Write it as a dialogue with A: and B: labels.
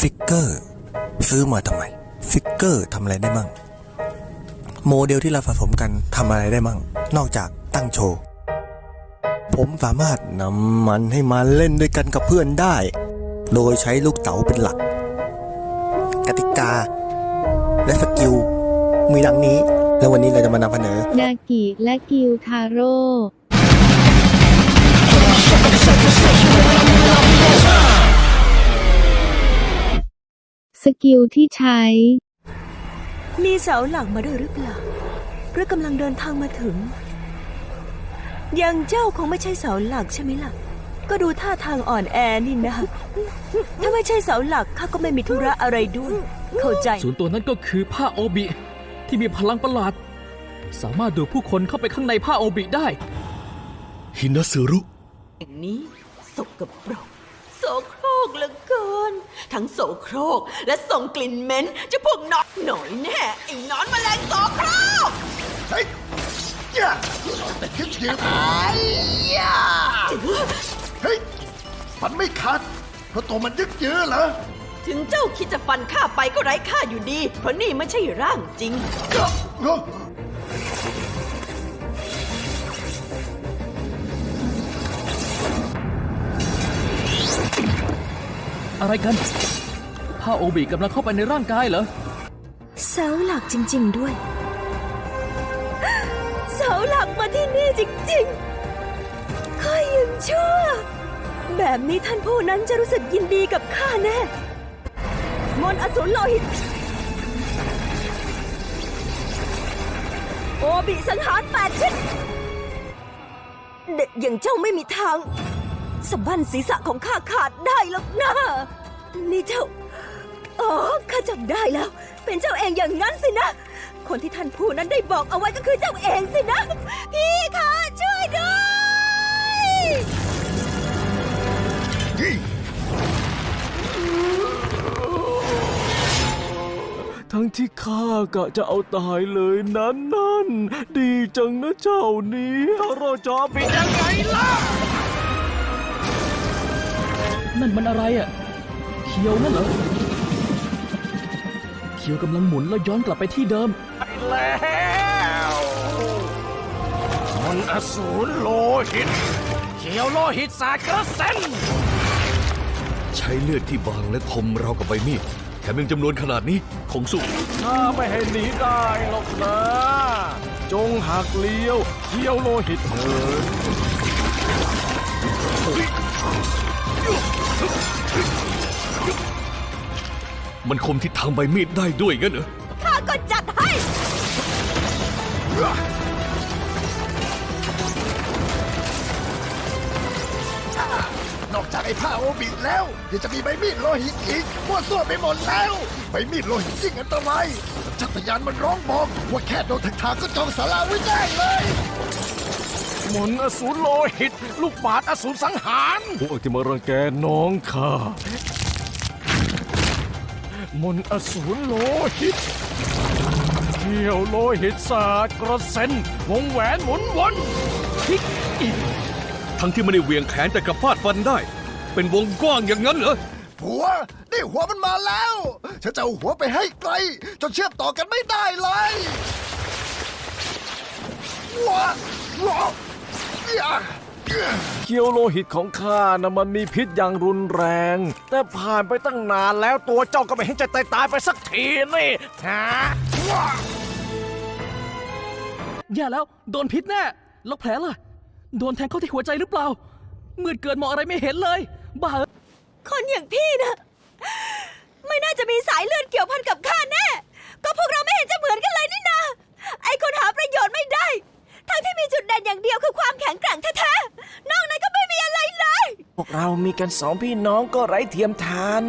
A: ฟิกเกอร์ซื้อมาทำไม ฟิกเกอร์ทำอะไรได้มั่ง โมเดลที่เราผสมกันทำอะไรได้มั่ง นอกจากตั้งโชว์ ผมสามารถนำมันให้มาเล่นด้วยกันกับเพื่อนได้ โดยใช้ลูกเต๋าเป็นหลัก กติกา และสกิลมีดังนี้ แล้ววันนี้เราจะมานำเสนอ
B: ดากิและกิวทาโร่ สกิลที่ใช้
C: มีเสาหลักมาด้วยหรือเปล่าหรือกำลังเดินทางมาถึง ยังเจ้าคงไม่ใช่เสาหลักใช่ไหมล่ะ ก็ดูท่าทางอ่อนแอนี่นะ ถ้าไม่ใช่เสาหลักข้าก็ไม่มีธุระอะไรด้วย เข้าใจ
D: ศูนย์ตัวนั้นก็คือผ้าโอบิ ที่มีพลังประหลาด สามารถดูดผู้คนเข้าไปข้างในผ้าโอบิได้
E: ฮินาซึรุ
F: อย่างนี้สกปรกโสโครก เหลือเกิน ทั้งโสโครกและส่งกลิ่นเหม็นเจะพวกนอนหน่อยแน่ไอ้นอนแมลงโสโครก
G: เฮ้ยย่าแต่คิดเดียวเฮ้ยมันไม่ขาดเพราะตัวมันยึกยื้อเหรอ
F: ถึงเจ้าคิดจะฟันข้าไปก็ไร้ค่าอยู่ดี เพราะนี่ไม่ใช่ร่างจริง
D: อะไรกันผ้าโอบิกำลังเข้าไปในร่างกายเหรอ
C: เสาหลักจริง ๆด้วย เสาหลักมาที่นี่จริงๆข้ายังชั่ว แบบนี้ท่านผู้นั้นจะรู้สึกยินดีกับข้าแน่ มนอสูรโลหิต โอบิสังหารแปดชิ้นเด็กอย่างเจ้าไม่มีทาง สะบั้นศีรษะของข้าขาดได้หรอกนะนี่เจ้า อ๋อ ข้าจำได้แล้ว เป็นเจ้าเองอย่างนั้นสินะ คนที่ท่านผู้นั้นได้บอกเอาไว้ก็คือเจ้าเองสินะ พี่คะช่วยด้วย
H: ทั้งที่ข้ากะจะเอาตายเลยนั้นนั่น ดีจังนะเจ้านี้เราจอปิดยังไงล่ะ
D: นั่นมันอะไรอะ่ะเคียวนั่นเหรอเคียวกำลังหมุนแล้วย้อนกลับไปที่เดิม
H: แล้วมนต์อสูรโลหิต เขียวโลหิตสาดกระเซ็น
E: ใช้เลือดที่บางและคมเราวกับใบมีดแถมยังจำนวนขนาดนี้คงสู้
H: ข้าไม่ให้หนีได้หรอกนะ จงหักเลี้ยวเขียวโลหิตเถิด
E: มันคมทิศทางใบมีดได้ด้วยงั้นเหรอ
C: ข้าก็จัดให้
G: นอกจากไอ้ผ้าโอบิแล้วยังจะมีใบมีดโลหิตอีกมั่วซั่วไปหมดแล้ว ใบมีดโลหิตยิ่งอันตรายจักรยานมันร้องบอกว่าแค่โดนทางทางก็จองสาราไว้ได้เลย
H: มนต์อสูรโลหิต ลูกบาศก์อสูรสังหาร พวกที่มารังแกน้องข้ามนต์อสูรโลหิตเขียวโลหิตสาดกระเซ็นวงแหวนหมุนวนทิกอีก
E: ทั้งที่ไม่ได้เหวียงแขนแต่กับฟาดฟันได้ เป็นวงกว้างอย่างนั้นเหรอ
G: หัวนี่หัวมันมาแล้ว ฉันจะเอาหัวไปให้ไกล จนเชื่อมต่อกันไม่ได้เลยว้าว้าอย่า
H: เคียวโลหิตของข้านะมันมีพิษอย่างรุนแรง แต่ผ่านไปตั้งนานแล้วตัวเจ้าก็ไม่เห็นจะตายตายๆไปสักทีนี่ฮะ
D: อย่าแล้ว โดนพิษแน่แล้วแผลล่ะ โดนแทงเข้าที่หัวใจหรือเปล่า มืดเกินมองอะไรไม่เห็นเลย บ้า
C: คนอย่างพี่นะไม่น่าจะมีสายเลือดเกี่ยวพันกับข้าแน่ ก็พวกเราไม่เห็นจะเหมือนกันเลยนี่ เรา
H: มีกันสองพี่น้องก็ไร้เทียมทาน